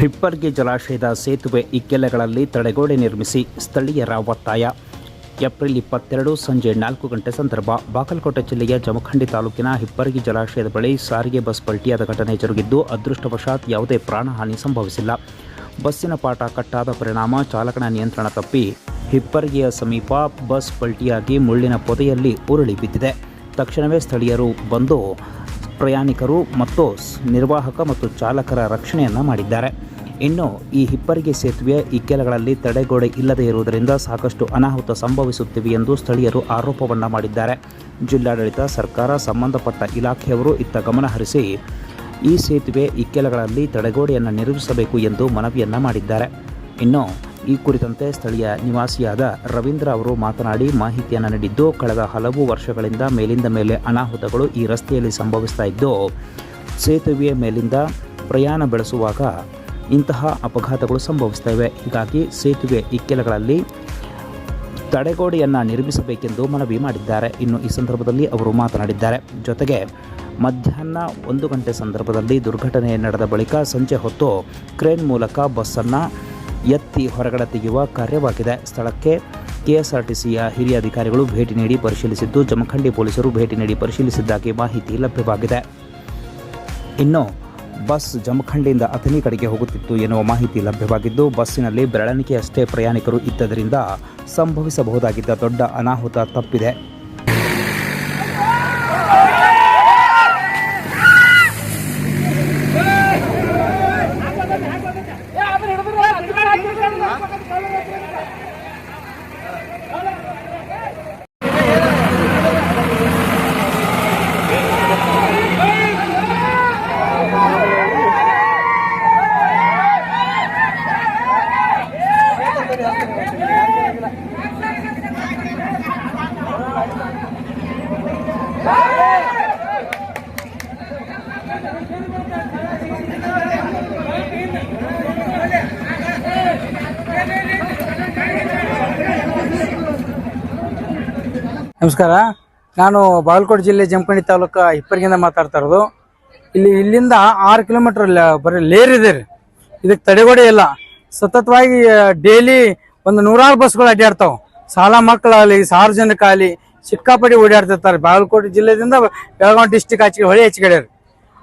ಹಿಪ್ಪರ್ಗಿ ಜಲಾಶಯದ ಸೇತುವೆ ಇಕ್ಕೆಲೆಗಳಲ್ಲಿ ತಡೆಗೋಡೆ ನಿರ್ಮಿಸಿ ಸ್ಥಳೀಯರ ಒತ್ತಾಯ. ಏಪ್ರಿಲ್ ಇಪ್ಪತ್ತೆರಡು ಸಂಜೆ ನಾಲ್ಕು ಗಂಟೆ ಸಂದರ್ಭ ಬಾಗಲಕೋಟೆ ಜಿಲ್ಲೆಯ ಜಮಖಂಡಿ ತಾಲೂಕಿನ ಹಿಪ್ಪರಗಿ ಜಲಾಶಯದ ಬಳಿ ಸಾರಿಗೆ ಬಸ್ ಪಲ್ಟಿಯಾದ ಘಟನೆ ಜರುಗಿದ್ದು, ಅದೃಷ್ಟವಶಾತ್ ಯಾವುದೇ ಪ್ರಾಣಹಾನಿ ಸಂಭವಿಸಿಲ್ಲ. ಬಸ್ಸಿನ ಪಾಠ ಕಟ್ಟಾದ ಪರಿಣಾಮ ಚಾಲಕನ ನಿಯಂತ್ರಣ ತಪ್ಪಿ ಹಿಪ್ಪರಗಿಯ ಸಮೀಪ ಬಸ್ ಪಲ್ಟಿಯಾಗಿ ಮುಳ್ಳಿನ ಪೊದೆಯಲ್ಲಿ ಉರುಳಿ ಬಿದ್ದಿದೆ. ತಕ್ಷಣವೇ ಸ್ಥಳೀಯರು ಬಂದು ಪ್ರಯಾಣಿಕರು ಮತ್ತು ನಿರ್ವಾಹಕ ಮತ್ತು ಚಾಲಕರ ರಕ್ಷಣೆಯನ್ನು ಮಾಡಿದ್ದಾರೆ. ಇನ್ನು ಈ ಹಿಪ್ಪರಿಗೆ ಸೇತುವೆ ಇಕ್ಕೆಲಗಳಲ್ಲಿ ತಡೆಗೋಡೆ ಇಲ್ಲದೇ ಇರುವುದರಿಂದ ಸಾಕಷ್ಟು ಅನಾಹುತ ಸಂಭವಿಸುತ್ತಿವೆ ಎಂದು ಸ್ಥಳೀಯರು ಆರೋಪವನ್ನು ಮಾಡಿದ್ದಾರೆ. ಜಿಲ್ಲಾಡಳಿತ, ಸರ್ಕಾರ, ಸಂಬಂಧಪಟ್ಟ ಇಲಾಖೆಯವರು ಇತ್ತ ಗಮನ ಹರಿಸಿ ಈ ಸೇತುವೆ ಇಕ್ಕೆಲಗಳಲ್ಲಿ ತಡೆಗೋಡೆಯನ್ನು ನಿರ್ಮಿಸಬೇಕು ಎಂದು ಮನವಿಯನ್ನು ಮಾಡಿದ್ದಾರೆ. ಇನ್ನು ಈ ಕುರಿತಂತೆ ಸ್ಥಳೀಯ ನಿವಾಸಿಯಾದ ರವೀಂದ್ರ ಅವರು ಮಾತನಾಡಿ, ಮಾಹಿತಿಯನ್ನು ನೀಡಿದ್ದು, ಕಳೆದ ಹಲವು ವರ್ಷಗಳಿಂದ ಮೇಲಿಂದ ಮೇಲೆ ಅನಾಹುತಗಳು ಈ ರಸ್ತೆಯಲ್ಲಿ ಸಂಭವಿಸ್ತಾ ಇದ್ದು, ಸೇತುವೆಯ ಮೇಲಿಂದ ಪ್ರಯಾಣ ಬೆಳೆಸುವಾಗ ಇಂತಹ ಅಪಘಾತಗಳು ಸಂಭವಿಸ್ತವೆ. ಹೀಗಾಗಿ ಸೇತುವೆ ಇಕ್ಕೆಲಗಳಲ್ಲಿ ತಡೆಗೋಡೆಯನ್ನು ನಿರ್ಮಿಸಬೇಕೆಂದು ಮನವಿ ಮಾಡಿದ್ದಾರೆ. ಇನ್ನು ಈ ಸಂದರ್ಭದಲ್ಲಿ ಅವರು ಮಾತನಾಡಿದ್ದಾರೆ. ಜೊತೆಗೆ, ಮಧ್ಯಾಹ್ನ ಒಂದು ಗಂಟೆ ಸಂದರ್ಭದಲ್ಲಿ ದುರ್ಘಟನೆ ನಡೆದ ಬಳಿಕ ಸಂಜೆ ಹೊತ್ತು ಕ್ರೇನ್ ಮೂಲಕ ಬಸ್ಸನ್ನು ಎತ್ತಿ ಹೊರಗಡೆ ತೆಗೆಯುವ ಕಾರ್ಯವಾಗಿದೆ. ಸ್ಥಳಕ್ಕೆ ಕೆಎಸ್ಆರ್ಟಿಸಿಯ ಹಿರಿಯ ಅಧಿಕಾರಿಗಳು ಭೇಟಿ ನೀಡಿ ಪರಿಶೀಲಿಸಿದ್ದು, ಜಮಖಂಡಿ ಪೊಲೀಸರು ಭೇಟಿ ನೀಡಿ ಪರಿಶೀಲಿಸಿದ್ದಾಗಿ ಮಾಹಿತಿ ಲಭ್ಯವಾಗಿದೆ. ಇನ್ನು, ಬಸ್ ಜಮಖಂಡಿಯಿಂದ ಅಥಣಿ ಕಡೆಗೆ ಹೋಗುತ್ತಿತ್ತು ಎನ್ನುವ ಮಾಹಿತಿ ಲಭ್ಯವಾಗಿದ್ದು, ಬಸ್ಸಿನಲ್ಲಿ ಬೆರಳೆಣಿಕೆಯಷ್ಟೇ ಪ್ರಯಾಣಿಕರು ಇದ್ದದರಿಂದ ಸಂಭವಿಸಬಹುದಾಗಿದ್ದ ದೊಡ್ಡ ಅನಾಹುತ ತಪ್ಪಿದೆ. ನಮಸ್ಕಾರ. ನಾನು ಬಾಗಲಕೋಟೆ ಜಿಲ್ಲೆ ಜಮಖಂಡಿ ತಾಲೂಕು ಹಿಪ್ಪರಿಗಿಂದ ಮಾತಾಡ್ತಾ ಇರೋದು. ಇಲ್ಲಿ ಇಲ್ಲಿಂದ ಆರು ಕಿಲೋಮೀಟರ್ ಬರೀ ಲೇರ್ ಇದೆ ರೀ. ಇದಕ್ಕೆ ತಡೆಗೋಡೆ ಇಲ್ಲ. ಸತತವಾಗಿ ಡೇಲಿ ಒಂದು ನೂರಾರು ಬಸ್ಗಳು ಅಡ್ಡಾಡ್ತಾವ. ಶಾಲಾ ಮಕ್ಕಳಾಗಲಿ ಸಾರ್ವಜನಿಕ ಆಗಲಿ ಸಿಕ್ಕಾಪಟ್ಟಿ ಓಡಾಡ್ತಿರ್ತಾರೆ. ಬಾಗಲಕೋಟೆ ಜಿಲ್ಲೆದಿಂದ ಬೆಳಗಾವಿ ಡಿಸ್ಟಿಕ್ ಆಚೆಗೆ ಹೊಳೆ ಹೆಚ್ಚಿಗೆ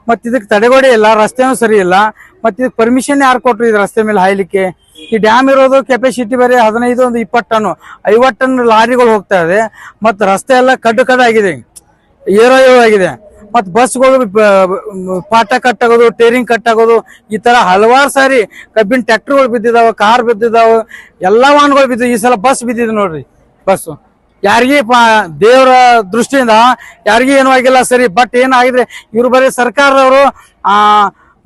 ಮತ್ತೆ ಇದಕ್ಕೆ ತಡೆಗೋಡೆ ಇಲ್ಲ, ರಸ್ತೆನೂ ಸರಿ ಇಲ್ಲ. ಮತ್ತೆ ಇದಕ್ಕೆ ಪರ್ಮಿಷನ್ ಯಾರು ಕೊಟ್ರು ಇದು ರಸ್ತೆ ಮೇಲೆ ಹಾಯ್ಲಿಕ್ಕೆ? ಈ ಡ್ಯಾಮ್ ಇರೋದು ಕೆಪಾಸಿಟಿ ಬರೀ ಹದಿನೈದು ಒಂದು ಇಪ್ಪತ್ತು ಟನ್ ಐವತ್ತು ಟನ್ ಲಾರಿಗಳು ಹೋಗ್ತಾ ಇದೆ. ಮತ್ತು ರಸ್ತೆ ಎಲ್ಲ ಕಡ್ಡು ಆಗಿದೆ. ಏರೋ ಏರೋ ಆಗಿದೆ. ಮತ್ತು ಬಸ್ಗಳು ಪಾಠ ಕಟ್ಟಾಗೋದು ಟೇರಿಂಗ್ ಕಟ್ಟಾಗೋದು, ಈ ತರ ಹಲವಾರು ಸಾರಿ ಕಬ್ಬಿನ ಟ್ರ್ಯಾಕ್ಟರ್ಗಳು ಬಿದ್ದಿದಾವೆ ಕಾರ್ ಬಿದ್ದಿದಾವ, ಎಲ್ಲ ವಾಹನಗಳು ಬಿದ್ದಿದೆ ಈ ಸಲ ಬಸ್ ಬಿದ್ದಿದೆ ನೋಡ್ರಿ ಬಸ್ ಯಾರಿಗೆ ದೇವರ ದೃಷ್ಟಿಯಿಂದ ಯಾರಿಗೂ ಏನೂ ಆಗಿಲ್ಲ ಸರಿ ಬಟ್ ಏನಾಗಿದೆ, ಇವ್ರು ಬರೀ ಸರ್ಕಾರದವರು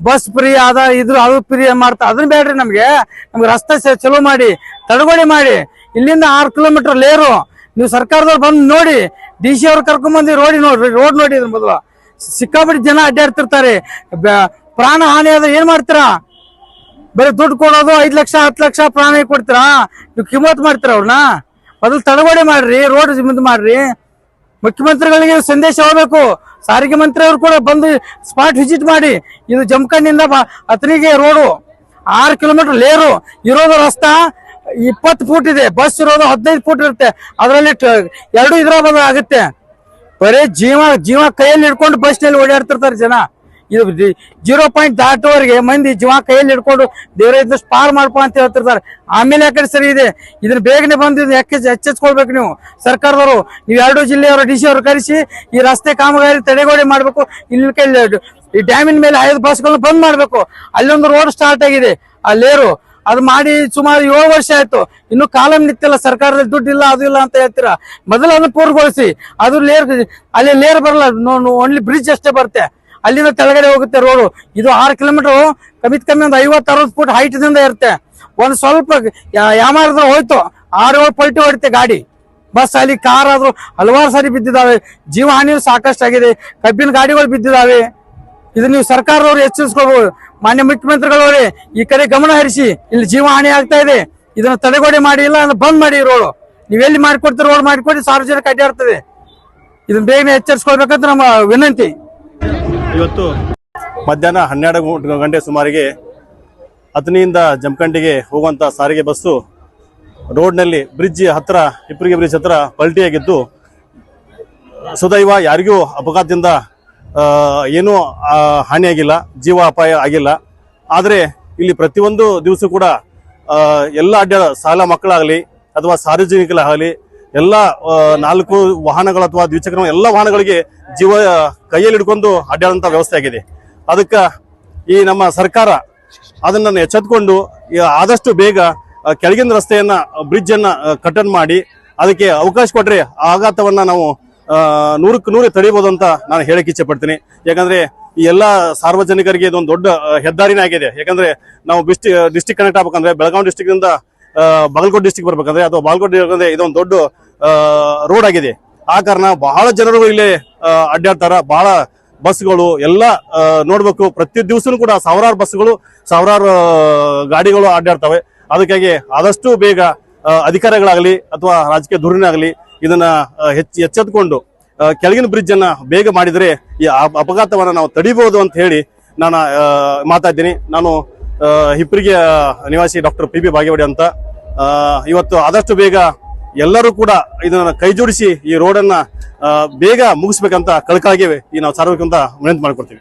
ಬಸ್ ಫ್ರೀ ಅದ ಇದ್ರ ಅದು ಫ್ರೀ ಮಾಡ್ತಾ ಅದನ್ನ ಬೇಡ್ರಿ ನಮ್ಗೆ. ನಮ್ಗೆ ರಸ್ತೆ ಚಲೋ ಮಾಡಿ ತಡಗೋಡಿ ಮಾಡಿ. ಇಲ್ಲಿಂದ ಆರು ಕಿಲೋಮೀಟರ್ ಲೇರು. ನೀವು ಸರ್ಕಾರದವ್ರು ಬಂದು ನೋಡಿ, ಡಿ ಸಿ ಅವ್ರು ಕರ್ಕೊಂಡ್ ರೋಡಿ ನೋಡ್ರಿ, ರೋಡ್ ನೋಡಿ ಇದ್ರ ಮೊದಲು. ಸಿಕ್ಕಾಬಿಟ್ಟು ಜನ ಅಡ್ಡಾಡ್ತಿರ್ತಾರೆ. ಪ್ರಾಣ ಹಾನಿ ಆದ್ರೆ ಏನ್ ಮಾಡ್ತೀರಾ? ಬರೀ ದುಡ್ಡು ಕೊಡೋದು, ಐದ್ ಲಕ್ಷ, ಹತ್ತು ಲಕ್ಷ ಪ್ರಾಣ ಕೊಡ್ತೀರಾ? ನೀವು ಕಿಮ್ಮತ್ ಮಾಡ್ತೀರಾ ಅವ್ರನ್ನ ಮೊದಲು ತಡಗೋಡೆ ಮಾಡ್ರಿ, ರೋಡ್ ಮಾಡ್ರಿ. ಮುಖ್ಯಮಂತ್ರಿಗಳಿಗೆ ಸಂದೇಶ ಹೋಗಬೇಕು. ಸಾರಿಗೆ ಮಂತ್ರಿಯವರು ಕೂಡ ಬಂದು ಸ್ಪಾಟ್ ವಿಸಿಟ್ ಮಾಡಿ. ಇದು ಜಮಖಂಡಿಂದ ಬ- ಅಥಣಿಗೆ ರೋಡು. ಆರು ಕಿಲೋಮೀಟರ್ ಲೇರು. ಇರೋದು ರಸ್ತಾ ಇಪ್ಪತ್ತು ಫೂಟ್ ಇದೆ. ಬಸ್ ಇರೋದು ಹದಿನೈದು ಫೂಟ್ ಇರುತ್ತೆ. ಅದರಲ್ಲಿ ಎರಡು ಇದ್ರ ಆಗುತ್ತೆ. ಬರೀ ಜೀವ ಜೀವ ಕೈಯಲ್ಲಿ ಹಿಡ್ಕೊಂಡು ಬಸ್ನಲ್ಲಿ ಓಡಾಡ್ತಿರ್ತಾರೆ ಜನ. ಇದು ಜೀರೋ ಪಾಯಿಂಟ್ ದಾಟುವವರೆಗೆ ಮಂದಿ ಜೀವ ಕೈಯಲ್ಲಿ ಹಿಡ್ಕೊಂಡು ದೇವರ ಇದ್ದಷ್ಟು ಪಾರ್ ಮಾಡ್ಕೊ ಅಂತ ಹೇಳ್ತಿರ್ತಾರೆ. ಆಮೇಲೆ ಯಾಕಡೆ ಸರಿ ಇದೆ? ಇದನ್ನ ಬೇಗನೆ ಬಂದು ಯಾಕೆ ಎಚ್ಚೆಚ್ಕೊಳ್ಬೇಕು ನೀವು. ಸರ್ಕಾರದವರು, ನೀವು ಎರಡು ಜಿಲ್ಲೆಯವರು ಡಿ ಸಿ ಅವರು ಕರೆಸಿ ಈ ರಸ್ತೆ ಕಾಮಗಾರಿ ತಡೆಗೋಡೆ ಮಾಡಬೇಕು. ಇಲ್ಲಿ ಕೈ ಈ ಡ್ಯಾಮಿನ ಮೇಲೆ ಐದು ಬಸ್ಗಳನ್ನ ಬಂದ್ ಮಾಡಬೇಕು. ಅಲ್ಲೊಂದು ರೋಡ್ ಸ್ಟಾರ್ಟ್ ಆಗಿದೆ. ಆ ಲೇರು, ಅದು ಮಾಡಿ ಸುಮಾರು ಏಳು ವರ್ಷ ಆಯ್ತು. ಇನ್ನು ಕಾಲಂ ನಿಂತಿಲ್ಲ ಸರ್ಕಾರದಲ್ಲಿ ದುಡ್ಡು ಇಲ್ಲ ಅದು ಇಲ್ಲ ಅಂತ ಹೇಳ್ತೀರಾ? ಮೊದಲು ಅದನ್ನ ಪೂರ್ಣಗೊಳಿಸಿ. ಅದು ಲೇರ್ ಅಲ್ಲಿ ಲೇರ್ ಬರಲ್ಲ. ಓನ್ಲಿ ಬ್ರಿಡ್ಜ್ ಅಷ್ಟೇ ಬರುತ್ತೆ. ಅಲ್ಲಿಂದ ತೆಳಗಡೆ ಹೋಗುತ್ತೆ ರೋಡು. ಇದು ಆರು ಕಿಲೋಮೀಟರ್ ಕಮ್ಮಿ ಕಮ್ಮಿ ಒಂದು ಐವತ್ತು, ಅರವತ್ತು ಫುಟ್ ಹೈಟ್ ಇರುತ್ತೆ. ಒಂದು ಸ್ವಲ್ಪ ಯಾಮಾರದ ಹೋಯ್ತು, ಆರು ಏಳು ಪಲ್ಟಿ ಹೊಡಿತೆ ಗಾಡಿ. ಬಸ್ ಅಲ್ಲಿ, ಕಾರ್ ಆದ್ರೂ ಹಲವಾರು ಸಾರಿ ಬಿದ್ದಿದಾವೆ ಜೀವ ಹಾನಿಯೂ ಸಾಕಷ್ಟು ಆಗಿದೆ ಕಬ್ಬಿನ ಗಾಡಿಗಳು ಬಿದ್ದಿದಾವೆ ಇದು ನೀವು ಸರ್ಕಾರದವರು ಎಚ್ಚರಿಸ್ಕೋಬಹುದು ಮಾನ್ಯ ಮುಖ್ಯಮಂತ್ರಿಗಳವರೇ, ಈ ಕಡೆ ಗಮನ ಹರಿಸಿ. ಇಲ್ಲಿ ಜೀವಹಾನಿ ಆಗ್ತಾ ಇದೆ. ಇದನ್ನ ತಡೆಗೋಡೆ ಮಾಡಿ, ಇಲ್ಲ ಅಂದ್ರೆ ಬಂದ್ ಮಾಡಿ ರೋಡು. ನೀವೆಲ್ಲಿ ಮಾಡಿಕೊಡ್ತೀರ ರೋಡ್ ಮಾಡಿಕೊಡಿ, ಸಾರ್ವಜನಿಕ ಅಡ್ಡಾಡ್ತದೆ ಇದನ್ನ ಬೇಗನೆ ಎಚ್ಚರಿಸ್ಕೊಳ್ಬೇಕಂತ ನಮ್ಮ ವಿನಂತಿ. ಇವತ್ತು ಮಧ್ಯಾಹ್ನ ಹನ್ನೆರಡು ಗಂಟೆ ಸುಮಾರಿಗೆ ಹತ್ತನಿಯಿಂದ ಜಮಖಂಡಿಗೆ ಹೋಗುವಂಥ ಸಾರಿಗೆ ಬಸ್ಸು ರೋಡ್ನಲ್ಲಿ ಬ್ರಿಡ್ಜ್ ಹತ್ತಿರ ಹಿಪ್ಪರಿಗೆ ಬ್ರಿಡ್ಜ್ ಹತ್ತಿರ ಪಲ್ಟಿಯಾಗಿದ್ದು, ಸುದೈವ ಯಾರಿಗೂ ಅಪಘಾತದಿಂದ ಏನೂ ಹಾನಿಯಾಗಿಲ್ಲ, ಜೀವ ಅಪಾಯ ಆಗಿಲ್ಲ. ಆದರೆ ಇಲ್ಲಿ ಪ್ರತಿಯೊಂದು ದಿವಸ ಕೂಡ ಎಲ್ಲ ಅಡ್ಡ ಸಾಲ ಮಕ್ಕಳಾಗಲಿ ಅಥವಾ ಸಾರ್ವಜನಿಕರಾಗಲಿ ಎಲ್ಲ ನಾಲ್ಕು ವಾಹನಗಳು ಅಥವಾ ದ್ವಿಚಕ್ರ ಎಲ್ಲ ವಾಹನಗಳಿಗೆ ಜೀವ ಕೈಯಲ್ಲಿ ಹಿಡ್ಕೊಂಡು ಅಡ್ಡಾಡುವಂಥ ವ್ಯವಸ್ಥೆ ಆಗಿದೆ. ಅದಕ್ಕೆ ಈ ನಮ್ಮ ಸರ್ಕಾರ ಅದನ್ನ ಎಚ್ಚೆತ್ಕೊಂಡು ಆದಷ್ಟು ಬೇಗ ಕೆಳಗಿನ ರಸ್ತೆಯನ್ನ ಬ್ರಿಡ್ಜ್ ಅನ್ನ ಕಟನ್ ಮಾಡಿ ಅದಕ್ಕೆ ಅವಕಾಶ ಕೊಟ್ಟರೆ ಆಘಾತವನ್ನ ನಾವು ನೂರಕ್ಕೆ ನೂರು ತಡೆಯಬಹುದು ಅಂತ ನಾನು ಹೇಳಕ್ಕೆ ಇಚ್ಛೆ ಪಡ್ತೀನಿ. ಯಾಕಂದ್ರೆ ಈ ಎಲ್ಲ ಸಾರ್ವಜನಿಕರಿಗೆ ಇದೊಂದು ದೊಡ್ಡ ಹೆದ್ದಾರಿನೇ ಆಗಿದೆ. ಯಾಕಂದ್ರೆ ನಾವು ಬಿಸ್ಟಿ ಡಿಸ್ಟಿಕ್ ಕನೆಕ್ಟ್ ಆಗ್ಬೇಕಂದ್ರೆ ಬೆಳಗಾವಿ ಡಿಸ್ಟಿಕ್ ಇಂದ ಆ, ಬಾಗಲಕೋಟೆ ಡಿಸ್ಟಿಕ್ ಬರ್ಬೇಕಂದ್ರೆ ಅಥವಾ ಬಾಗಲಕೋಟೆ ಇದೊಂದು ದೊಡ್ಡ ರೋಡ್ ಆಗಿದೆ. ಆ ಕಾರಣ ಬಹಳ ಜನರು ಇಲ್ಲಿ ಅಡ್ಡಾಡ್ತಾರ. ಬಹಳ ಬಸ್ಗಳು ಎಲ್ಲ ನೋಡಬೇಕು. ಪ್ರತಿ ದಿವಸನೂ ಕೂಡ ಸಾವಿರಾರು ಬಸ್ಗಳು, ಸಾವಿರಾರು ಗಾಡಿಗಳು ಅಡ್ಡಾಡ್ತವೆ. ಅದಕ್ಕಾಗಿ ಆದಷ್ಟು ಬೇಗ ಅಧಿಕಾರಿಗಳಾಗಲಿ ಅಥವಾ ರಾಜಕೀಯ ಧೋರಣೆ ಇದನ್ನ ಹೆಚ್ಚು, ಎಚ್ಚೆತ್ಕೊಂಡು ಕೆಳಗಿನ ಬ್ರಿಡ್ಜ್ ಅನ್ನ ಬೇಗ ಮಾಡಿದ್ರೆ ಈ ಅಪಘಾತವನ್ನು ನಾವು ತಡಿಬಹುದು ಅಂತ ಹೇಳಿ ನಾನು ಮಾತಾಡ್ತೀನಿ. ನಾನು ಹಿಪ್ಪರಿಗೆ ನಿವಾಸಿ ಡಾಕ್ಟರ್ ಪಿ ಬಿ ಬಾಗೇವಾಡಿ ಅಂತ. ಇವತ್ತು ಆದಷ್ಟು ಬೇಗ ಎಲ್ಲರೂ ಕೂಡ ಇದನ್ನ ಕೈಜೋಡಿಸಿ ಈ ರೋಡನ್ನ ಬೇಗ ಮುಗಿಸ್ಬೇಕಂತ ಕಳಕಾಗಿವೆ ಈ ನಾವು ಸಾರ್ವಜನಿಕ ವಿನಂತಿ ಮಾಡ್ಕೊಡ್ತೀವಿ